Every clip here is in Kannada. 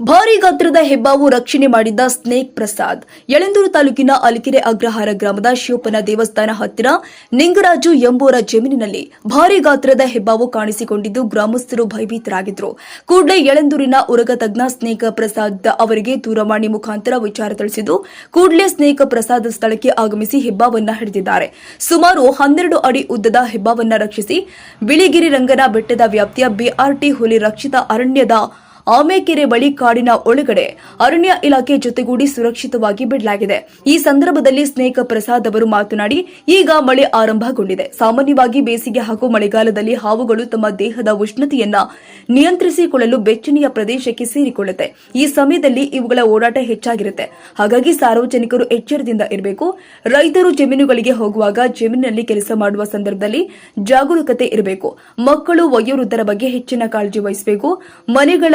ಗಾತ್ರದ ಹೆಬ್ಬಾವು ರಕ್ಷಣೆ ಮಾಡಿದ್ದ ಸ್ನೇಕ್ ಪ್ರಸಾದ್. ಯಳಂದೂರು ತಾಲೂಕಿನ ಅಲಿಕೆರೆ ಅಗ್ರಹಾರ ಗ್ರಾಮದ ಶಿವಪ್ಪನ ದೇವಸ್ಥಾನ ಹತ್ತಿರ ನಿಂಗರಾಜು ಎಂಬುವರ ಜಮೀನಿನಲ್ಲಿ ಭಾರಿ ಗಾತ್ರದ ಹೆಬ್ಬಾವು ಕಾಣಿಸಿಕೊಂಡಿದ್ದು ಗ್ರಾಮಸ್ಥರು ಭಯಭೀತರಾಗಿದ್ದರು. ಕೂಡಲೇ ಯಳಂದೂರಿನ ಉರಗ ತಜ್ಞ ಸ್ನೇಕ ಪ್ರಸಾದ್ ಅವರಿಗೆ ದೂರವಾಣಿ ಮುಖಾಂತರ ವಿಚಾರ ತಿಳಿಸಿದ್ದು, ಕೂಡಲೇ ಸ್ನೇಕ ಪ್ರಸಾದ್ ಸ್ಥಳಕ್ಕೆ ಆಗಮಿಸಿ ಹೆಬ್ಬಾವನ್ನ ಹಿಡಿದಿದ್ದಾರೆ. ಸುಮಾರು ಹನ್ನೆರಡು ಅಡಿ ಉದ್ದದ ಹೆಬ್ಬಾವನ್ನ ರಕ್ಷಿಸಿ ಬಿಳಿಗಿರಿ ರಂಗನ ಬೆಟ್ಟದ ವ್ಯಾಪ್ತಿಯ ಬಿಆರ್ಟಿ ಹುಲಿ ರಕ್ಷಿತ ಅರಣ್ಯದ ಆಮೆಕೆರೆ ಬಳಿ ಕಾಡಿನ ಒಳಗಡೆ ಅರಣ್ಯ ಇಲಾಖೆ ಜೊತೆಗೂಡಿ ಸುರಕ್ಷಿತವಾಗಿ ಬಿಡಲಾಗಿದೆ. ಈ ಸಂದರ್ಭದಲ್ಲಿ ಸ್ನೇಹ ಪ್ರಸಾದ್ ಅವರು ಮಾತನಾಡಿ, ಈಗ ಮಳೆ ಆರಂಭಗೊಂಡಿದೆ. ಸಾಮಾನ್ಯವಾಗಿ ಬೇಸಿಗೆ ಹಾಗೂ ಮಳೆಗಾಲದಲ್ಲಿ ಹಾವುಗಳು ತಮ್ಮ ದೇಹದ ಉಷ್ಣತೆಯನ್ನ ನಿಯಂತ್ರಿಸಿಕೊಳ್ಳಲು ಬೆಚ್ಚನೆಯ ಪ್ರದೇಶಕ್ಕೆ ಸೇರಿಕೊಳ್ಳುತ್ತೆ. ಈ ಸಮಯದಲ್ಲಿ ಇವುಗಳ ಓಡಾಟ ಹೆಚ್ಚಾಗಿರುತ್ತೆ. ಹಾಗಾಗಿ ಸಾರ್ವಜನಿಕರು ಎಚ್ಚರದಿಂದ ಇರಬೇಕು. ರೈತರು ಜಮೀನುಗಳಿಗೆ ಹೋಗುವಾಗ ಜಮೀನಿನಲ್ಲಿ ಕೆಲಸ ಮಾಡುವ ಸಂದರ್ಭದಲ್ಲಿ ಜಾಗರೂಕತೆ ಇರಬೇಕು. ಮಕ್ಕಳು, ವಯೋವೃದ್ಧರ ಬಗ್ಗೆ ಹೆಚ್ಚಿನ ಕಾಳಜಿ ವಹಿಸಬೇಕು. ಮನೆಗಳ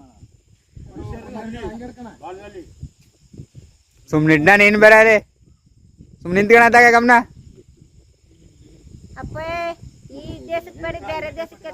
ಸುಮ್ನೆ ಇಡ್ನ ನೀನ್ ಬರೇ ಸುಮ್ನೆ ನಿಂತ್ಕೊಳತ್ತಾಗ ಗಮನ? ಅಪ್ಪ ಈ ದೇಶಕ್ಕೆ ಬೇರೆ ಬೇರೆ ದೇಶಕ್ಕೆ